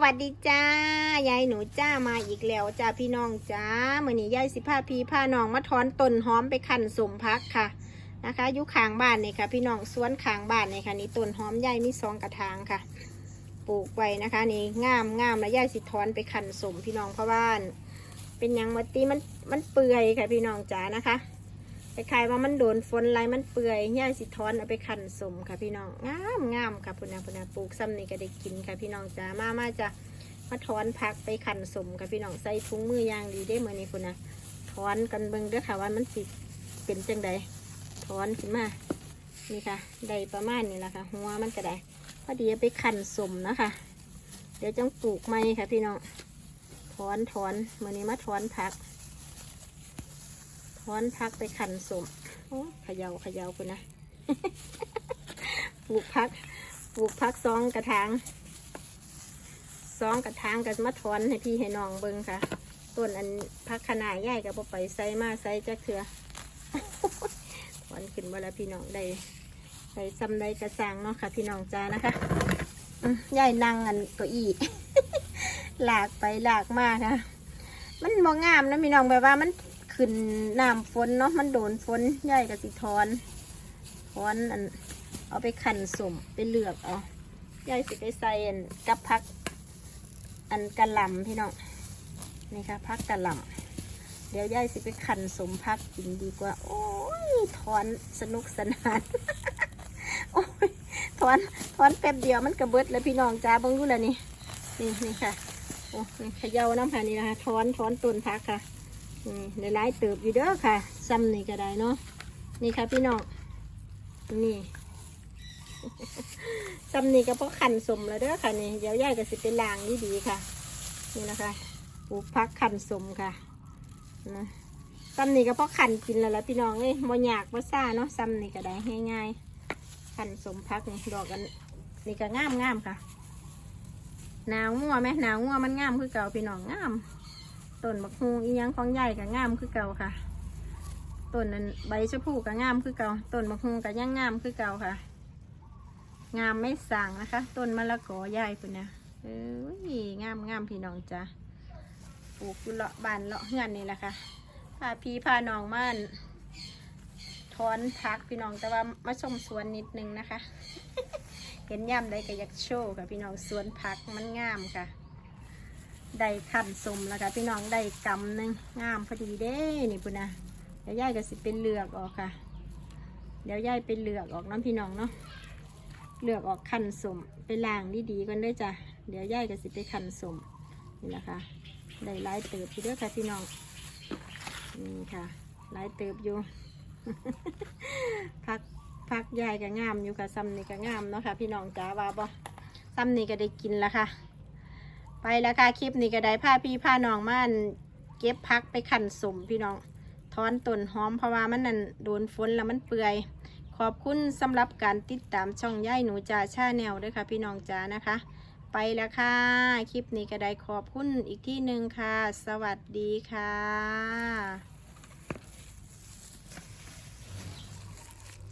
วัสดีจ้ายายหนูจ้ามาอีกแล้วจ้าพี่น้องจ้าเมื่อนี้ยายสิพาพี่พาน้องมาถอนต้นหอมไปขันสมพักค่ะนะคะอยู่ข้างบ้านนี่ค่ะ พี่น้องสวนข้างบ้านนี่ค่ะนี่ต้นหอมยายมีสองกระถางค่ะ ปลูกไว้นะคะนี่งามงามแล้วยายสิถอนไปขันสมพี่น้องเพราะว่าเป็นยังมาตีมันมันเปื่อยค่ะพี่น้องจ้านะคะ ไปขายว่ามันโดนฝนไรมันเปื่อยยายสิถอนเอาไปขันสมค่ะพี่น้องงามงามค่ะพุนนะพุ่นนะปลูกซ้ำนี่ก็ได้กินค่ะพี่น้องจ้ามามาจ้ะมาถอนผักไปขันสมกับพี่น้องใส่ถุงมือยางดีได้เมื่อนี้คุณนะถอนกันเบิ่งเด้อค่ะว่ามันสิเป็นจังใดถอนขึ้นมานี่ค่ะได้ประมาณนี้แหละค่ะ หัวมันก็ได้พอดีไปขันสมนะคะ เดี๋ยวจังปลูกใหม่ค่ะพี่น้องถอนถอนเมื่อนี้มาถอนผัก ถอนผักไปขันสมเขยาเขยาคุณนะ ปลูกผัก ปลูกผักซองกระถางสองกระถางกับมาถอนให้พี่ให้น้องเบิ่งค่ะ ต้นอันพักขนาดใหญ่กับไปใส่มาใส่จักเถื่อถอนขึ้นมาแล้วพี่น้องได้ได้ซ้ำได้กระสังเนาะค่ะ พี่น้องจ้านะคะอืมยายนั่งอันเก้าอี้หลากไปหลากมาค่ะมันมองงามนะพี่น้องแบบว่ามัน ขึ้นน้ำฝนเนาะมันโดนฝนยายกับสิถอนถอนอันเอาไปขันสมไปเลือกเอายายสิไปใส่อันกับพัก อันกระลำพี่น้องนี่ค่ะพักกระลำเดี๋ยวยายสิไปขันสมพักกินดีกว่า โอ้ยถอนสนุกสนานโอ้ยถอนถอนแป๊บเดียวมันกระเบิดแล้วพี่น้องจ้าเบังดูแลนี่นี่นี่ค่ะโอ้นี่เขย่าน้ำค่ะนี่นะคะถอนถอนต้นพักค่ะ นี่หลายเติบอยู่เด้อค่ะซ้ำนี่ก็ได้เนาะนี่ค่ะพี่น้องนี่ซ้ำนี่ก็เพราะขันสมแล้วเด้อค่ะนี่เดี๋ยวยายก็สิเป็นลางดีๆค่ะ นี่นะคะปลูกพักขันสมค่ะนะซ้ำนี่ก็เพราะขันกินแล้วละพี่น้องเอ้ยบ่อยากบ่ซ่าเนาะซ้ำนี่ก็ได้ง่ายๆขันสมพักนี่ดอกกันนี่ก็งามงามๆค่ะหนาวงัวไหมหนาวงัวมันงามคือเก่าพี่น้องงาม ต้นบักฮูอีหยังของใหญ่ก็งามคือเก่าค่ะต้นนั้นใบชะพูก็งามคือเก่าต้นบักฮูก็ยังงามคือเก่าค่ะ งามไม่สั่งนะคะต้นมะละกอใหญ่ปุ่นนะเอ้ยงามงามพี่น้องจ้ะปลูกอยู่เลาะบานเลาะเฮือนนี่แหละค่ะพาพี่พาน้องมันถอนพักพี่น้องแต่ว่ามาชมสวนนิดนึงนะคะ เห็นย่ำได้ก็อยากโชว์ค่ะพี่น้องสวนผักมันงามค่ะ ได้ขันสมแล้วค่ะพี่น้องได้กำหนึ่งงามพอดีเด้นี่ปุ่นนะเดี๋ยวย่ายก็สิเป็นเลือกออกค่ะ เดี๋ยวย่ายเป็นเลือกออกน้ำพี่น้องเนาะเลือกออกคันสมไปล้างดีๆก่อนด้วยจ้ะเดี๋ยวย่ายก็สิไปคันสมนี่แหละค่ะได้หลายเติบอยู่เด้วยค่ะพี่น้องนี่ค่ะหลายเติบอยู่พักพักยายก็งามอยู่ค่ะซ้ำนี่ก็งามเนาะค่ะพี่น้องจ้าว่าบ่ซ้ำนี่ก็ได้กินแล้วค่ะ ไปแล้วค่ะคลิปนี้ก็ได้พาพี่ผ้าน้องมันเก็บพักไปขันสมพี่น้องถอนต้นหอมเพราะว่ามันนั่นโดนฝนแล้วมันเปื่อย ขอบคุณสำหรับการติดตามช่องย่ายหนูจ่าชาแนลด้วยค่ะพี่น้องจ๋านะคะ ไปแล้วค่ะ คลิปนี้ก็ได้ขอบคุณอีกที่หนึ่งค่ะ สวัสดีค่ะ